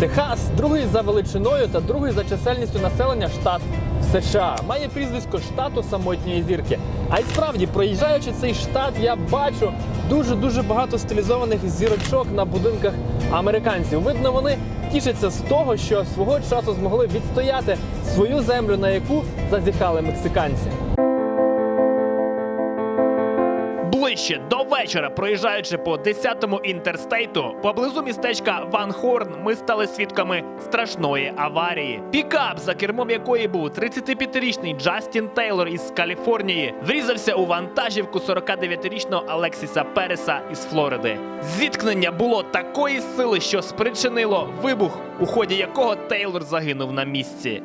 Техас другий за величиною та другий за чисельністю населення штат США. Має прізвисько штату самотньої зірки. А й справді, проїжджаючи цей штат, я бачу дуже дуже багато стилізованих зірочок на будинках американців. Видно, вони тішаться з того, що свого часу змогли відстояти свою землю, на яку зазіхали мексиканці. Ближче до вечора, проїжджаючи по 10-му інтерстейту, поблизу містечка Ван Хорн, ми стали свідками страшної аварії. Пікап, за кермом якої був 35-річний Джастін Тейлор із Каліфорнії, врізався у вантажівку 49-річного Алексіса Переса із Флориди. Зіткнення було такої сили, що спричинило вибух, у ході якого Тейлор загинув на місці.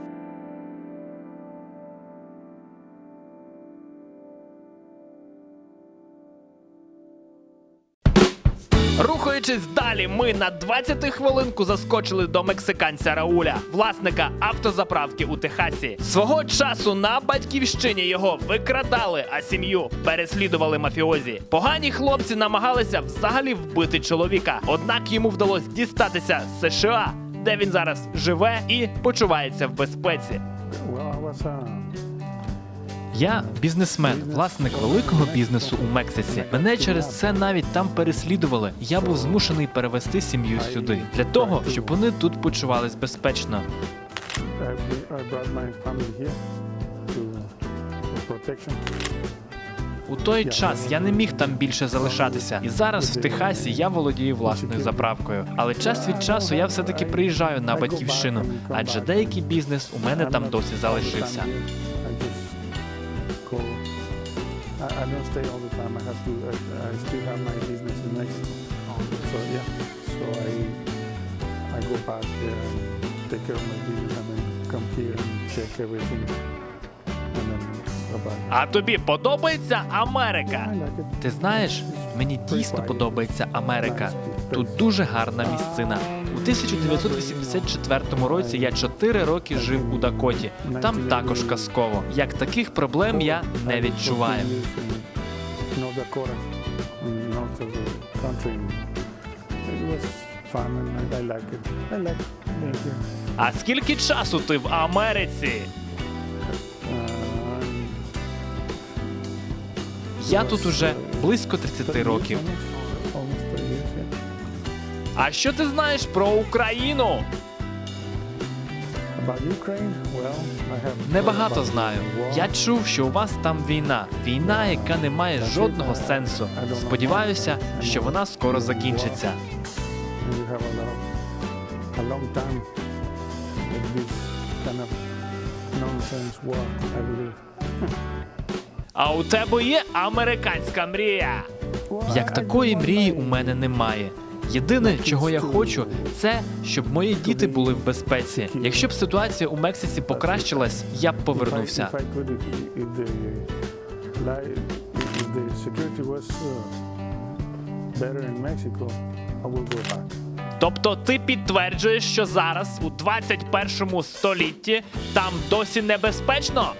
Рухаючись далі, ми на 20 хвилинку заскочили до мексиканця Рауля, власника автозаправки у Техасі. Свого часу на батьківщині його викрадали, а сім'ю переслідували мафіозі. Погані хлопці намагалися взагалі вбити чоловіка, однак йому вдалося дістатися з США, де він зараз живе і почувається в безпеці. Я бізнесмен, власник великого бізнесу у Мексиці. Мене через це навіть там переслідували. Я був змушений перевести сім'ю сюди для того, щоб вони тут почувались безпечно. У той час я не міг там більше залишатися, і зараз в Техасі я володію власною заправкою. Але час від часу я все-таки приїжджаю на батьківщину, адже деякий бізнес у мене там досі залишився. I. I, I don't stay all the time. I have to. I, I still have my business in Mexico. So yeah. So I I go back there and take care of my business and then come here and check everything. And then go back. А тобі подобається Америка? I like it. Ти знаєш, мені дійсно подобається Америка. Тут дуже гарна місцина. У 1984 році я 4 роки жив у Дакоті. Там також казково. Як таких проблем я не відчуваю. А скільки часу ти в Америці? Я тут уже близько 30 років. Almost 30 years, yeah. А що ти знаєш про Україну? Небагато знаю. Я чув, що у вас там війна. Війна, яка не має жодного сенсу. Сподіваюся, що вона скоро закінчиться. А у тебе є американська мрія? Як такої мрії у мене немає. Єдине, чого я хочу, це щоб мої діти були в безпеці. Якщо б ситуація у Мексиці покращилась, я б повернувся. Тобто ти підтверджуєш, що зараз, у 21 столітті, там досі небезпечно?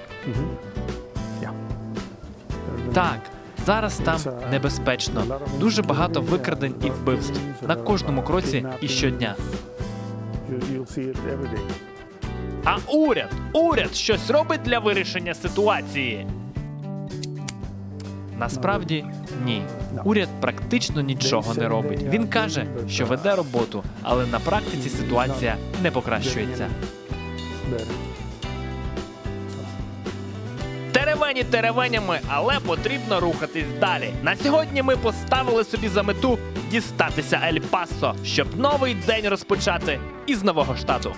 Так, зараз там небезпечно. Дуже багато викрадень і вбивств на кожному кроці і щодня. А уряд, уряд щось робить для вирішення ситуації. Насправді ні. Уряд практично нічого не робить. Він каже, що веде роботу, але на практиці ситуація не покращується. Теревені теревенями, але потрібно рухатись далі. На сьогодні ми поставили собі за мету дістатися Ель Пасо, щоб новий день розпочати із нового штату.